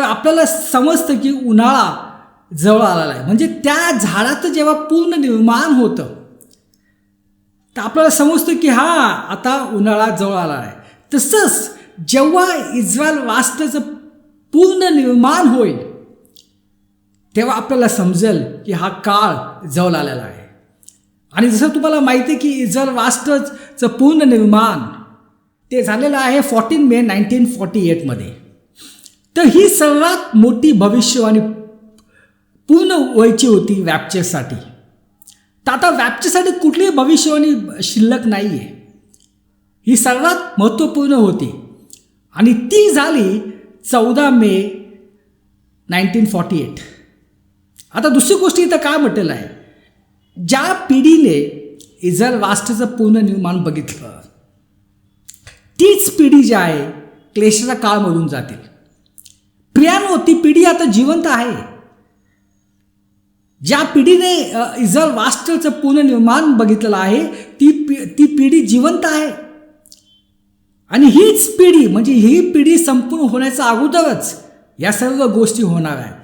तर आपल्याला समजतं की उन्हाळा जवळ आलेला आहे. म्हणजे त्या झाडाचं जेव्हा पूर्ण निर्माण होतं तर आपल्याला समजतं की हा आता उन्हाळा जवळ आला आहे. तसंच जेव्हा इस्रायल राष्ट्राचं पूर्ण निर्माण होईल तेव्हा आपल्याला समजेल की हा काळ जवळ आलेला आहे. आणि जसं तुम्हाला माहिती आहे की इस्रायल राष्ट्राचं पूर्ण निर्माण ते झालेलं आहे फोर्टीन मे नाईन्टीन फॉर्टी एटमध्ये तर ही सर्वात मोठी भविष्यवाणी पूर्ण व्हायची होती वॅप्चरसाठी तर आता वॅप्चरसाठी कुठलीही भविष्यवाणी शिल्लक नाही आहे ही सर्वात महत्त्वपूर्ण होती. आणि ती झाली चौदा मे नाईन्टीन फॉर्टी एट. आता दुसरी गोष्ट इथं काय म्हटलेलं आहे? ज्या पिढीने इजर राष्ट्राचं पूर्ण निर्माण बघितलं तीच पिढी जी आहे क्लेशाचा काळमधून जातील. प्रियानो ती पिढी आता जिवंत आहे. ज्या पिढीने अ, इस्रायल पुनर्निर्माण बघितलेलं आहे ती पि ती पिढी जिवंत आहे. आणि हीच पिढी म्हणजे ही पिढी संपूर्ण होण्याच्या अगोदरच या सर्व गोष्टी होणार आहे